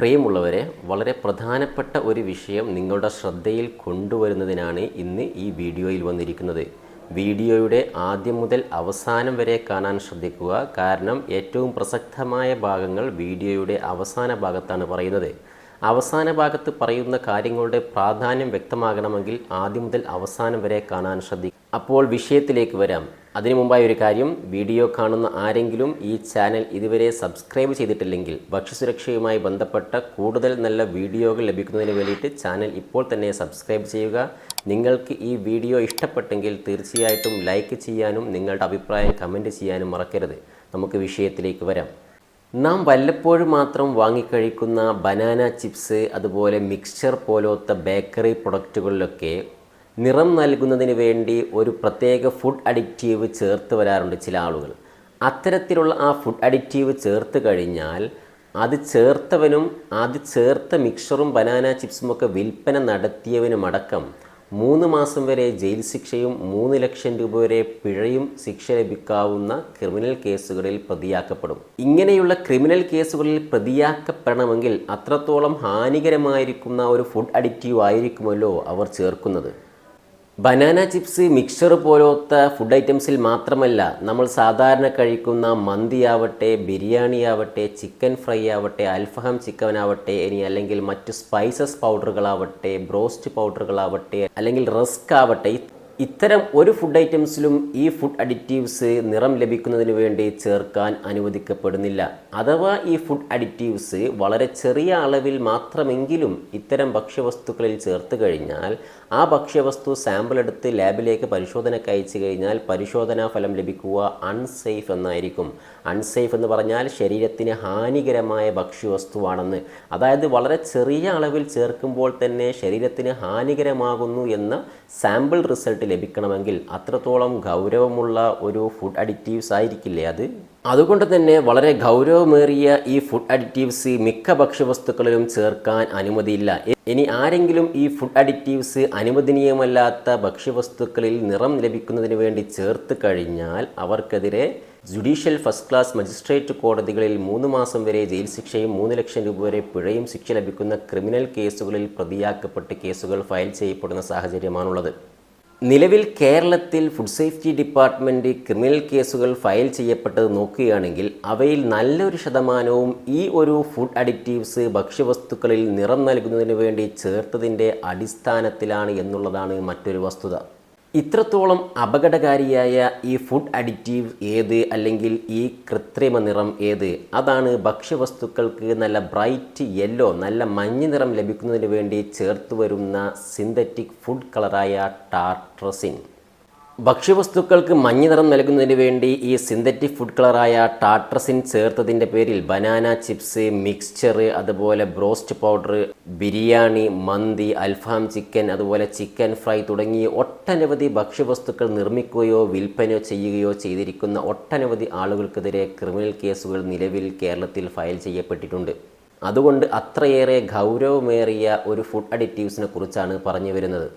പ്രിയമുള്ളവരെ വളരെ പ്രധാനപ്പെട്ട ഒരു വിഷയം നിങ്ങളുടെ ശ്രദ്ധയിൽ കൊണ്ടുവരുന്നതിനാണ് ഇന്ന് ഈ വീഡിയോയിൽ വന്നിരിക്കുന്നത്. വീഡിയോയുടെ ആദ്യം മുതൽ അവസാനം വരെ കാണാൻ ശ്രദ്ധിക്കുക. കാരണം ഏറ്റവും പ്രസക്തമായ ഭാഗങ്ങൾ വീഡിയോയുടെ അവസാന ഭാഗത്താണ് പറയുന്നത്. അവസാന ഭാഗത്ത് പറയുന്ന കാര്യങ്ങളുടെ പ്രാധാന്യം വ്യക്തമാകണമെങ്കിൽ ആദ്യം മുതൽ അവസാനം വരെ കാണാൻ ശ്രദ്ധിക്കുക. അപ്പോൾ വിഷയത്തിലേക്ക് വരാം. അതിനു മുമ്പായി ഒരു കാര്യം വീഡിയോ കാണുന്ന ആരെങ്കിലും ഈ ചാനൽ ഇതുവരെ സബ്സ്ക്രൈബ് ചെയ്തിട്ടില്ലെങ്കിൽ ഭക്ഷ്യസുരക്ഷയുമായി ബന്ധപ്പെട്ട കൂടുതൽ നല്ല വീഡിയോകൾ ലഭിക്കുന്നതിന് വേണ്ടിയിട്ട് ചാനൽ ഇപ്പോൾ തന്നെ സബ്സ്ക്രൈബ് ചെയ്യുക. നിങ്ങൾക്ക് ഈ വീഡിയോ ഇഷ്ടപ്പെട്ടെങ്കിൽ തീർച്ചയായിട്ടും ലൈക്ക് ചെയ്യാനും നിങ്ങളുടെ അഭിപ്രായം കമന്റ് ചെയ്യാനും മറക്കരുത്. നമുക്ക് വിഷയത്തിലേക്ക് വരാം. നാം വല്ലപ്പോഴും മാത്രം വാങ്ങിക്കഴിക്കുന്ന ബനാന ചിപ്സ് അതുപോലെ മിക്സ്ചർ പോലത്തെ ബേക്കറി പ്രൊഡക്റ്റുകളിലൊക്കെ നിറം നൽകുന്നതിന് വേണ്ടി ഒരു പ്രത്യേക ഫുഡ് അഡിക്റ്റീവ് ചേർത്ത് വരാറുണ്ട് ചില ആളുകൾ. അത്തരത്തിലുള്ള ആ ഫുഡ് അഡിക്റ്റീവ് ചേർത്ത് കഴിഞ്ഞാൽ അത് ചേർത്തവനും അത് ചേർത്ത മിക്സറും ബനാന ചിപ്സും ഒക്കെ വിൽപ്പന നടത്തിയവനുമടക്കം മൂന്ന് മാസം വരെ ജയിൽ ശിക്ഷയും മൂന്ന് ലക്ഷം രൂപ വരെ പിഴയും ശിക്ഷ ലഭിക്കാവുന്ന ക്രിമിനൽ കേസുകളിൽ പ്രതിയാക്കപ്പെടും. ഇങ്ങനെയുള്ള ക്രിമിനൽ കേസുകളിൽ പ്രതിയാക്കപ്പെടണമെങ്കിൽ അത്രത്തോളം ഹാനികരമായിരിക്കുന്ന ഒരു ഫുഡ് അഡിക്റ്റീവ് ആയിരിക്കുമല്ലോ അവർ ചേർക്കുന്നത്. ബനാന ചിപ്സ് മിക്സർ പോലത്തെ ഫുഡ് ഐറ്റംസിൽ മാത്രമല്ല നമ്മൾ സാധാരണ കഴിക്കുന്ന മന്തിയാവട്ടെ ബിരിയാണി ആവട്ടെ ചിക്കൻ ഫ്രൈ ആവട്ടെ അൽഫഹം ചിക്കൻ ആവട്ടെ ഇനി അല്ലെങ്കിൽ മറ്റു സ്പൈസസ് പൗഡറുകളാവട്ടെ ബ്രോസ്റ്റ് പൗഡറുകളാവട്ടെ അല്ലെങ്കിൽ റസ്ക് ആവട്ടെ ഇത്തരം ഒരു ഫുഡ് ഐറ്റംസിലും ഈ ഫുഡ് അഡിറ്റീവ്സ് നിറം ലഭിക്കുന്നതിന് വേണ്ടി ചേർക്കാൻ അനുവദിക്കപ്പെടുന്നില്ല. അഥവാ ഈ ഫുഡ് അഡിറ്റീവ്സ് വളരെ ചെറിയ അളവിൽ മാത്രമെങ്കിലും ഇത്തരം ഭക്ഷ്യവസ്തുക്കളിൽ ചേർത്ത് കഴിഞ്ഞാൽ ആ ഭക്ഷ്യവസ്തു സാമ്പിൾ എടുത്ത് ലാബിലേക്ക് പരിശോധനയ്ക്ക് അയച്ചു കഴിഞ്ഞാൽ പരിശോധനാ ഫലം ലഭിക്കുക അൺസേഫ് എന്നായിരിക്കും. അൺസേഫ് എന്ന് പറഞ്ഞാൽ ശരീരത്തിന് ഹാനികരമായ ഭക്ഷ്യവസ്തുവാണെന്ന്. അതായത് വളരെ ചെറിയ അളവിൽ ചേർക്കുമ്പോൾ തന്നെ ശരീരത്തിന് ഹാനികരമാകുന്നു എന്ന സാമ്പിൾ റിസൾട്ട് ലഭിക്കണമെങ്കിൽ അത്രത്തോളം ഗൗരവമുള്ള ഒരു ഫുഡ് അഡിക്റ്റീവ്സ് ആയിരിക്കില്ലേ അത്? അതുകൊണ്ട് തന്നെ വളരെ ഗൗരവമേറിയ ഈ ഫുഡ് അഡിക്റ്റീവ്സ് മിക്ക ഭക്ഷ്യവസ്തുക്കളിലും ചേർക്കാൻ അനുമതിയില്ല. ഇനി ആരെങ്കിലും ഈ ഫുഡ് അഡിക്റ്റീവ്സ് അനുവദനീയമല്ലാത്ത ഭക്ഷ്യവസ്തുക്കളിൽ നിറം ലഭിക്കുന്നതിന് വേണ്ടി ചേർത്ത് കഴിഞ്ഞാൽ അവർക്കെതിരെ ജുഡീഷ്യൽ ഫസ്റ്റ് ക്ലാസ് മജിസ്ട്രേറ്റ് കോടതികളിൽ മൂന്ന് മാസം വരെ ജയിൽ ശിക്ഷയും മൂന്ന് ലക്ഷം രൂപ വരെ പിഴയും ശിക്ഷ ലഭിക്കുന്ന ക്രിമിനൽ കേസുകളിൽ പ്രതിയാക്കപ്പെട്ട് കേസുകൾ ഫയൽ ചെയ്യപ്പെടുന്ന സാഹചര്യമാണുള്ളത്. നിലവിൽ കേരളത്തിൽ ഫുഡ് സേഫ്റ്റി ഡിപ്പാർട്ട്മെന്റ് ക്രിമിനൽ കേസുകൾ ഫയൽ ചെയ്യപ്പെട്ടത് നോക്കുകയാണെങ്കിൽ അവയിൽ നല്ലൊരു ശതമാനവും ഈ ഒരു ഫുഡ് അഡിക്റ്റീവ്സ് ഭക്ഷ്യവസ്തുക്കളിൽ നിറം നൽകുന്നതിന് വേണ്ടി ചേർത്തതിന്റെ അടിസ്ഥാനത്തിലാണ് എന്നുള്ളതാണ് മറ്റൊരു വസ്തുത. ഇത്രത്തോളം അപകടകാരിയായ ഈ ഫുഡ് അഡിക്റ്റീവ് ഏത് അല്ലെങ്കിൽ ഈ കൃത്രിമ നിറം ഏത്? അതാണ് ഭക്ഷ്യവസ്തുക്കൾക്ക് നല്ല ബ്രൈറ്റ് യെല്ലോ നല്ല മഞ്ഞ നിറം ലഭിക്കുന്നതിന് വേണ്ടി ചേർത്ത് വരുന്ന സിന്തറ്റിക് ഫുഡ് കളറായ ടാർട്രസിൻ ഭക്ഷ്യവസ്തുക്കൾക്ക് മഞ്ഞ നിറം നൽകുന്നതിന് വേണ്ടി ഈ സിന്തറ്റിക് ഫുഡ് കളറായ ടാട്രസിൻ ചേർത്തതിന്റെ പേരിൽ ബനാന ചിപ്സ് മിക്സ്ചർ അതുപോലെ ബ്രോസ്റ്റ് പൗഡർ ബിരിയാണി മന്തി അൽഫാം ചിക്കൻ അതുപോലെ ചിക്കൻ ഫ്രൈ തുടങ്ങി ഒട്ടനവധി ഭക്ഷ്യവസ്തുക്കൾ നിർമ്മിക്കുകയോ വിൽപ്പനയോ ചെയ്യുകയോ ചെയ്തിരിക്കുന്ന ഒട്ടനവധി ആളുകൾക്കെതിരെ ക്രിമിനൽ കേസുകൾ നിലവിൽ കേരളത്തിൽ ഫയൽ ചെയ്യപ്പെട്ടിട്ടുണ്ട്. അതുകൊണ്ട് അത്രയേറെ ഗൗരവമേറിയ ഒരു ഫുഡ് അഡിറ്റീവ്സിനെ കുറിച്ചാണ് പറഞ്ഞു വരുന്നത്.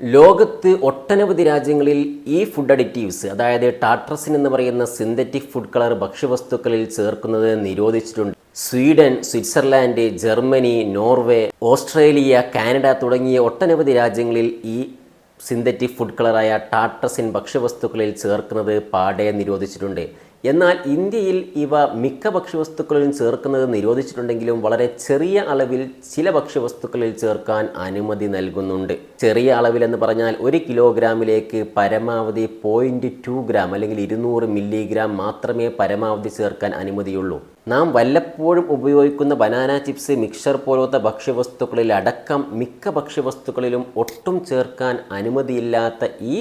ലോകത്ത് ഒട്ടനവധി രാജ്യങ്ങളിൽ ഈ ഫുഡ് അഡിറ്റീവ്സ് അതായത് ടാട്രസിൻ എന്ന് പറയുന്ന സിന്തറ്റിക് ഫുഡ് കളർ ഭക്ഷ്യവസ്തുക്കളിൽ ചേർക്കുന്നത് നിരോധിച്ചിട്ടുണ്ട്. Sweden Switzerland Germany Norway Australia Canada തുടങ്ങിയ ഒട്ടനവധി രാജ്യങ്ങളിൽ ഈ സിന്തറ്റിക് ഫുഡ് കളറായ ടാട്രസിൻ ഭക്ഷ്യവസ്തുക്കളിൽ ചേർക്കുന്നത് പാടെ നിരോധിച്ചിട്ടുണ്ട്. എന്നാൽ ഇന്ത്യയിൽ ഇവ മിക്ക ഭക്ഷ്യവസ്തുക്കളിലും ചേർക്കുന്നത് നിരോധിച്ചിട്ടുണ്ടെങ്കിലും വളരെ ചെറിയ അളവിൽ ചില ഭക്ഷ്യവസ്തുക്കളിൽ ചേർക്കാൻ അനുമതി നൽകുന്നുണ്ട്. ചെറിയ അളവിൽ എന്ന് പറഞ്ഞാൽ ഒരു കിലോഗ്രാമിലേക്ക് പരമാവധി പോയിന്റ് ടു ഗ്രാം അല്ലെങ്കിൽ ഇരുന്നൂറ് മില്ലിഗ്രാം മാത്രമേ പരമാവധി ചേർക്കാൻ അനുമതിയുള്ളൂ. നാം വല്ലപ്പോഴും ഉപയോഗിക്കുന്ന ബനാന ചിപ്സ് മിക്സർ പോലത്തെ ഭക്ഷ്യവസ്തുക്കളിൽ അടക്കം മിക്ക ഭക്ഷ്യവസ്തുക്കളിലും ഒട്ടും ചേർക്കാൻ അനുമതിയില്ലാത്ത ഈ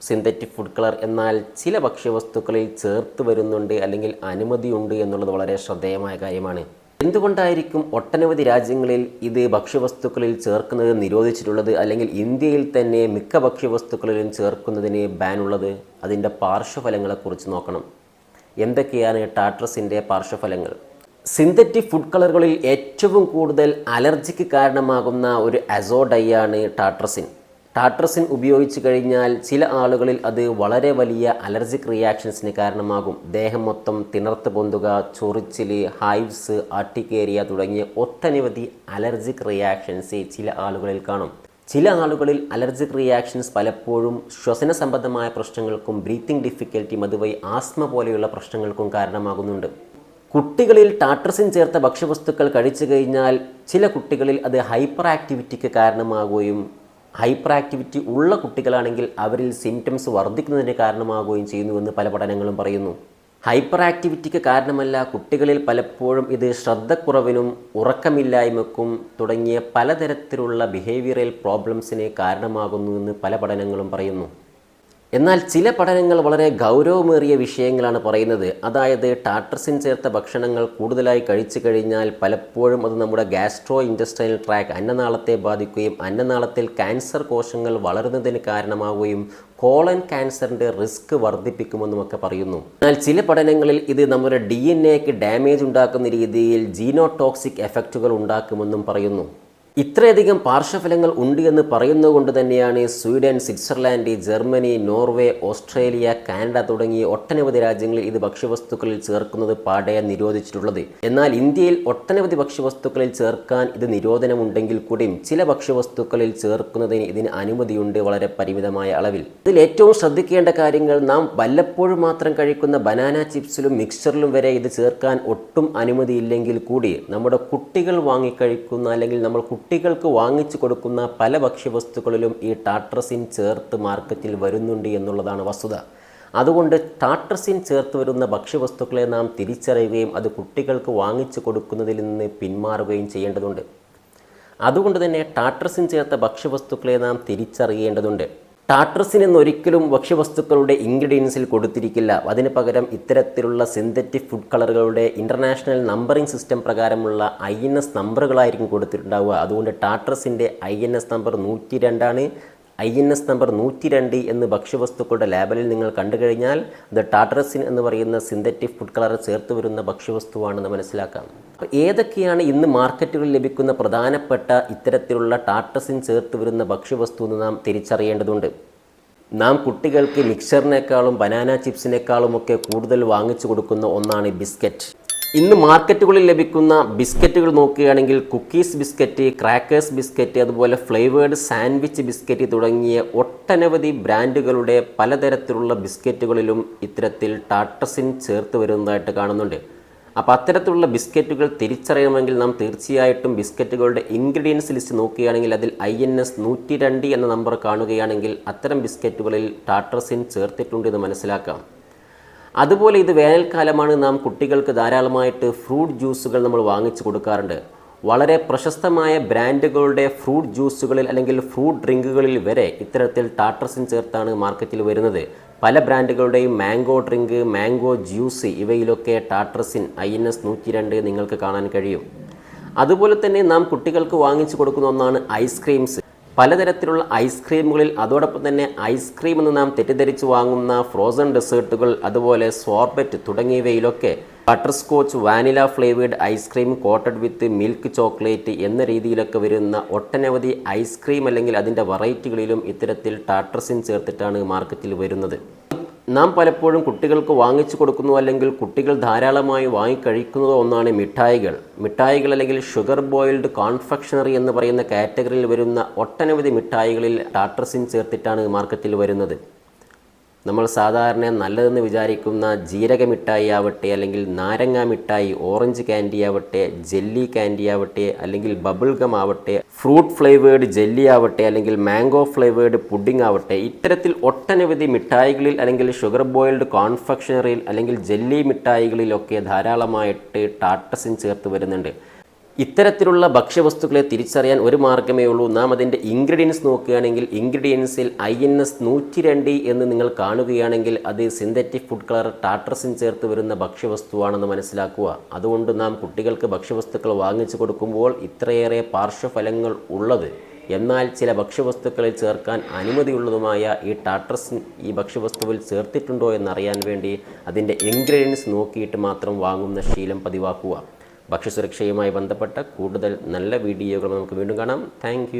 സിന്തറ്റിക് ഫുഡ് കളർ എന്നാൽ ചില ഭക്ഷ്യവസ്തുക്കളിൽ ചേർത്ത് വരുന്നുണ്ട് അല്ലെങ്കിൽ അനുമതിയുണ്ട് എന്നുള്ളത് വളരെ ശ്രദ്ധേയമായ കാര്യമാണ്. എന്തുകൊണ്ടായിരിക്കും ഒട്ടനവധി രാജ്യങ്ങളിൽ ഇത് ഭക്ഷ്യവസ്തുക്കളിൽ ചേർക്കുന്നത് നിരോധിച്ചിട്ടുള്ളത് അല്ലെങ്കിൽ ഇന്ത്യയിൽ തന്നെ മിക്ക ഭക്ഷ്യവസ്തുക്കളിലും ചേർക്കുന്നതിന് ബാൻ ഉള്ളത്? അതിന്റെ പാർശ്വഫലങ്ങളെക്കുറിച്ച് നോക്കണം. എന്തൊക്കെയാണ് ടാട്രസിന്റെ പാർശ്വഫലങ്ങൾ? സിന്തറ്റിക് ഫുഡ് കളറുകളിൽ ഏറ്റവും കൂടുതൽ അലർജിക്ക് കാരണമാകുന്ന ഒരു അസോഡൈയാണ് ടാട്രസിൻ. ടാട്രസിൻ ഉപയോഗിച്ച് കഴിഞ്ഞാൽ ചില ആളുകളിൽ അത് വളരെ വലിയ അലർജിക് റിയാക്ഷൻസിന് കാരണമാകും. ദേഹം മൊത്തം തിണർത്ത് പൊന്തുക ചൊറിച്ചിൽ ഹൈവ്സ് അട്ടിക്കേരിയ തുടങ്ങിയ ഒട്ടനവധി അലർജിക് റിയാക്ഷൻസ് ചില ആളുകളിൽ കാണും. ചില ആളുകളിൽ അലർജിക് റിയാക്ഷൻസ് പലപ്പോഴും ശ്വസന സംബന്ധമായ പ്രശ്നങ്ങൾക്കും ബ്രീത്തിങ് ഡിഫിക്കൽറ്റിയും അതുവഴി ആസ്മ പോലെയുള്ള പ്രശ്നങ്ങൾക്കും കാരണമാകുന്നുണ്ട്. കുട്ടികളിൽ ടാട്രസിൻ ചേർത്ത ഭക്ഷ്യവസ്തുക്കൾ കഴിച്ചു കഴിഞ്ഞാൽ ചില കുട്ടികളിൽ അത് ഹൈപ്പർ ആക്ടിവിറ്റിക്ക് കാരണമാകുകയും ഹൈപ്പർ ആക്ടിവിറ്റി ഉള്ള കുട്ടികളാണെങ്കിൽ അവരിൽ സിംറ്റംസ് വർദ്ധിക്കുന്നതിന് കാരണമാകുകയും ചെയ്യുന്നുവെന്ന് പല പഠനങ്ങളും പറയുന്നു. ഹൈപ്പർ ആക്ടിവിറ്റിക്ക് കാരണമല്ല കുട്ടികളിൽ പലപ്പോഴും ഇത് ശ്രദ്ധക്കുറവിനും ഉറക്കമില്ലായ്മക്കും തുടങ്ങിയ പലതരത്തിലുള്ള ബിഹേവിയറൽ പ്രോബ്ലംസിന് കാരണമാകുന്നുവെന്ന് പല പഠനങ്ങളും പറയുന്നു. എന്നാൽ ചില പഠനങ്ങൾ വളരെ ഗൗരവമേറിയ വിഷയങ്ങളാണ് പറയുന്നത്. അതായത് ടാട്രസിൻ ചേർത്ത ഭക്ഷണങ്ങൾ കൂടുതലായി കഴിച്ചു കഴിഞ്ഞാൽ പലപ്പോഴും അത് നമ്മുടെ ഗ്യാസ്ട്രോ ഇൻഡസ്ട്രിയൽ ട്രാക്ക് അന്നനാളത്തെ ബാധിക്കുകയും അന്നനാളത്തിൽ ക്യാൻസർ കോശങ്ങൾ വളരുന്നതിന് കാരണമാവുകയും കോളൻ ക്യാൻസറിന്റെ റിസ്ക് വർദ്ധിപ്പിക്കുമെന്നുമൊക്കെ പറയുന്നു. എന്നാൽ ചില പഠനങ്ങളിൽ ഇത് നമ്മുടെ ഡി എൻ എക്ക് ഡാമേജ് ഉണ്ടാക്കുന്ന രീതിയിൽ ജീനോടോക്സിക് എഫക്റ്റുകൾ ഉണ്ടാക്കുമെന്നും പറയുന്നു. ഇത്രയധികം പാർശ്വഫലങ്ങൾ ഉണ്ട് എന്ന് പറയുന്നതുകൊണ്ട് തന്നെയാണ് Sweden Switzerland Germany Norway Australia Canada തുടങ്ങിയ ഒട്ടനവധി രാജ്യങ്ങളിൽ ഇത് ഭക്ഷ്യവസ്തുക്കളിൽ ചേർക്കുന്നത് പാടെ നിരോധിച്ചിട്ടുള്ളത്. എന്നാൽ ഇന്ത്യയിൽ ഒട്ടനവധി ഭക്ഷ്യവസ്തുക്കളിൽ ചേർക്കാൻ ഇത് നിരോധനമുണ്ടെങ്കിൽ കൂടിയും ചില ഭക്ഷ്യവസ്തുക്കളിൽ ചേർക്കുന്നതിന് ഇതിന് അനുമതിയുണ്ട് വളരെ പരിമിതമായ അളവിൽ. ഇതിൽ ഏറ്റവും ശ്രദ്ധിക്കേണ്ട കാര്യങ്ങൾ നാം വല്ലപ്പോഴും മാത്രം കഴിക്കുന്ന ബനാന ചിപ്സിലും മിക്സറിലും വരെ ഇത് ചേർക്കാൻ ഒട്ടും അനുമതിയില്ലെങ്കിൽ കൂടി നമ്മുടെ കുട്ടികൾ വാങ്ങിക്കഴിക്കുന്ന അല്ലെങ്കിൽ നമ്മൾ കുട്ടികൾക്ക് വാങ്ങിച്ചു കൊടുക്കുന്ന പല ഭക്ഷ്യവസ്തുക്കളിലും ഈ ടാട്രസിൻ ചേർത്ത് മാർക്കറ്റിൽ വരുന്നുണ്ട് എന്നുള്ളതാണ് വസ്തുത. അതുകൊണ്ട് ടാട്രസിൻ ചേർത്ത് വരുന്ന ഭക്ഷ്യവസ്തുക്കളെ നാം തിരിച്ചറിയുകയും അത് കുട്ടികൾക്ക് വാങ്ങിച്ചു കൊടുക്കുന്നതിൽ നിന്ന് പിന്മാറുകയും ചെയ്യേണ്ടതുണ്ട്. അതുകൊണ്ട് തന്നെ ടാട്രസിൻ ചേർത്ത ഭക്ഷ്യവസ്തുക്കളെ നാം തിരിച്ചറിയേണ്ടതുണ്ട്. ടാട്രസിൻ എന്നൊരിക്കലും ഭക്ഷ്യവസ്തുക്കളുടെ ഇൻഗ്രീഡിയൻസിൽ കൊടുത്തിരിക്കില്ല. അതിന് പകരം ഇത്തരത്തിലുള്ള സിന്തറ്റിക് ഫുഡ് കളറുകളുടെ ഇന്റർനാഷണൽ നമ്പറിംഗ് സിസ്റ്റം പ്രകാരമുള്ള ഐ എൻ എസ് നമ്പറുകളായിരിക്കും കൊടുത്തിട്ടുണ്ടാവുക. അതുകൊണ്ട് ടാട്രസിന്റെ ഐ എൻ എസ് നമ്പർ നൂറ്റി രണ്ടാണ് ഐ എൻ എസ് നമ്പർ നൂറ്റി രണ്ട് എന്ന് ഭക്ഷ്യവസ്തുക്കളുടെ ലേബലിൽ നിങ്ങൾ കണ്ടു കഴിഞ്ഞാൽ അത് ടാട്രസിൻ എന്ന് പറയുന്ന സിന്തറ്റിക് ഫുഡ് കളർ ചേർത്ത് വരുന്ന ഭക്ഷ്യവസ്തുവാണെന്ന് മനസ്സിലാക്കാം. അപ്പോൾ ഏതൊക്കെയാണ് ഇന്ന് മാർക്കറ്റുകളിൽ ലഭിക്കുന്ന പ്രധാനപ്പെട്ട ഇത്തരത്തിലുള്ള ടാട്രസിൻ ചേർത്ത് വരുന്ന ഭക്ഷ്യവസ്തു എന്ന് നാം തിരിച്ചറിയേണ്ടതുണ്ട്. നാം കുട്ടികൾക്ക് മിക്സറിനേക്കാളും ബനാന ചിപ്സിനേക്കാളും ഒക്കെ കൂടുതൽ വാങ്ങിച്ചു കൊടുക്കുന്ന ഒന്നാണ് ബിസ്ക്കറ്റ്. ഇന്ന് മാർക്കറ്റുകളിൽ ലഭിക്കുന്ന ബിസ്ക്കറ്റുകൾ നോക്കുകയാണെങ്കിൽ കുക്കീസ് ബിസ്ക്കറ്റ് ക്രാക്കേഴ്സ് ബിസ്ക്കറ്റ് അതുപോലെ ഫ്ലേവേഡ് സാൻഡ്വിച്ച് ബിസ്ക്കറ്റ് തുടങ്ങിയ ഒട്ടനവധി ബ്രാൻഡുകളുടെ പലതരത്തിലുള്ള ബിസ്ക്കറ്റുകളിലും ഇത്തരത്തിൽ ടാട്ടസിൻ ചേർത്ത് വരുന്നതായിട്ട് കാണുന്നുണ്ട്. അപ്പോൾ അത്തരത്തിലുള്ള ബിസ്ക്കറ്റുകൾ തിരിച്ചറിയണമെങ്കിൽ നാം തീർച്ചയായിട്ടും ബിസ്ക്കറ്റുകളുടെ ഇൻഗ്രീഡിയൻസ് ലിസ്റ്റ് നോക്കുകയാണെങ്കിൽ അതിൽ ഐ എൻ എസ് നൂറ്റി രണ്ട് എന്ന നമ്പർ കാണുകയാണെങ്കിൽ അത്തരം ബിസ്ക്കറ്റുകളിൽ ടാട്ടസിൻ ചേർത്തിട്ടുണ്ട് എന്ന് മനസ്സിലാക്കാം. അതുപോലെ ഇത് വേനൽക്കാലമാണ് നാം കുട്ടികൾക്ക് ധാരാളമായിട്ട് ഫ്രൂട്ട് ജ്യൂസുകൾ നമ്മൾ വാങ്ങിച്ചു കൊടുക്കാറുണ്ട്. വളരെ പ്രശസ്തമായ ബ്രാൻഡുകളുടെ ഫ്രൂട്ട് ജ്യൂസുകളിൽ അല്ലെങ്കിൽ ഫ്രൂട്ട് ഡ്രിങ്കുകളിൽ വരെ ഇത്തരത്തിൽ ടാട്രസിൻ ചേർത്താണ് മാർക്കറ്റിൽ വരുന്നത്. പല ബ്രാൻഡുകളുടെയും മാംഗോ ഡ്രിങ്ക് മാംഗോ ജ്യൂസ് ഇവയിലൊക്കെ ടാട്രസിൻ ഐ എൻ എസ് നൂറ്റി രണ്ട് നിങ്ങൾക്ക് കാണാൻ കഴിയും. അതുപോലെ തന്നെ നാം കുട്ടികൾക്ക് വാങ്ങിച്ചു കൊടുക്കുന്ന ഒന്നാണ് ഐസ്ക്രീംസ്. പലതരത്തിലുള്ള ഐസ്ക്രീമുകളിൽ അതോടൊപ്പം തന്നെ ഐസ്ക്രീം എന്ന് നാം തെറ്റിദ്ധരിച്ച് വാങ്ങുന്ന ഫ്രോസൺ ഡെസേർട്ടുകൾ അതുപോലെ sorbet തുടങ്ങിയവയിലൊക്കെ butterscotch vanilla flavoured ice cream coated with milk chocolate എന്ന രീതിയിലൊക്കെ വരുന്ന ഒട്ടനവധി ഐസ്ക്രീം അല്ലെങ്കിൽ അതിന്റെ വെറൈറ്റികളിലും ഇത്തരത്തിൽ ടാട്രസിൻ ചേർത്തിട്ടാണ് മാർക്കറ്റിൽ വരുന്നത്. നാം പലപ്പോഴും കുട്ടികൾക്ക് വാങ്ങിച്ചു കൊടുക്കുന്നു അല്ലെങ്കിൽ കുട്ടികൾ ധാരാളമായി വാങ്ങിക്കഴിക്കുന്നതോ ഒന്നാണ് മിഠായികൾ. മിഠായികൾ അല്ലെങ്കിൽ ഷുഗർ ബോയിൽഡ് കോൺഫെക്ഷണറി എന്ന് പറയുന്ന കാറ്റഗറിയിൽ വരുന്ന ഒട്ടനവധി മിഠായികളിൽ ടാട്രസിൻ ചേർത്തിട്ടാണ് മാർക്കറ്റിൽ വരുന്നത്. നമ്മൾ സാധാരണ നല്ലതെന്ന് വിചാരിക്കുന്ന ജീരക മിഠായി ആവട്ടെ അല്ലെങ്കിൽ നാരങ്ങ മിഠായി ഓറഞ്ച് ക്യാൻഡി ആവട്ടെ ജെല്ലി ക്യാൻഡി ആവട്ടെ അല്ലെങ്കിൽ ബബിൾ ഗം ആവട്ടെ ഫ്രൂട്ട് ഫ്ലേവേർഡ് ജെല്ലി ആവട്ടെ അല്ലെങ്കിൽ മാംഗോ ഫ്ലേവേർഡ് പുഡിംഗ് ആവട്ടെ ഇത്തരത്തിൽ ഒട്ടനവധി മിഠായികളിൽ അല്ലെങ്കിൽ ഷുഗർ ബോയിൽഡ് കോൺഫെക്ഷണറിയിൽ അല്ലെങ്കിൽ ജെല്ലി മിഠായികളിലൊക്കെ ധാരാളമായിട്ട് ടാട്ടസിൻ ചേർത്ത് വരുന്നുണ്ട്. ഇത്തരത്തിലുള്ള ഭക്ഷ്യവസ്തുക്കളെ തിരിച്ചറിയാൻ ഒരു മാർഗമേ ഉള്ളൂ. നാം അതിന്റെ ഇൻഗ്രീഡിയൻസ് നോക്കുകയാണെങ്കിൽ ഇൻഗ്രീഡിയൻസിൽ ഐ എൻ എസ് നൂറ്റി രണ്ട് എന്ന് നിങ്ങൾ കാണുകയാണെങ്കിൽ അത് സിന്തറ്റിക് ഫുഡ് കളർ ടാട്രസിൻ ചേർത്ത് വരുന്ന ഭക്ഷ്യവസ്തുവാണെന്ന് മനസ്സിലാക്കുക. അതുകൊണ്ട് നാം കുട്ടികൾക്ക് ഭക്ഷ്യവസ്തുക്കൾ വാങ്ങിച്ചു കൊടുക്കുമ്പോൾ ഇത്രയേറെ പാർശ്വഫലങ്ങൾ ഉള്ളത്. എന്നാൽ ചില ഭക്ഷ്യവസ്തുക്കളിൽ ചേർക്കാൻ അനുമതിയുള്ളതുമായ ഈ ടാട്രസിൻ ഈ ഭക്ഷ്യവസ്തുവിൽ ചേർത്തിട്ടുണ്ടോ എന്നറിയാൻ വേണ്ടി അതിന്റെ ഇൻഗ്രീഡിയൻസ് നോക്കിയിട്ട് മാത്രം വാങ്ങുന്ന ശീലം പതിവാക്കുക. ഭക്ഷ്യസുരക്ഷയുമായി ബന്ധപ്പെട്ട കൂടുതൽ നല്ല വീഡിയോകൾ നമുക്ക് വീണ്ടും കാണാം. താങ്ക്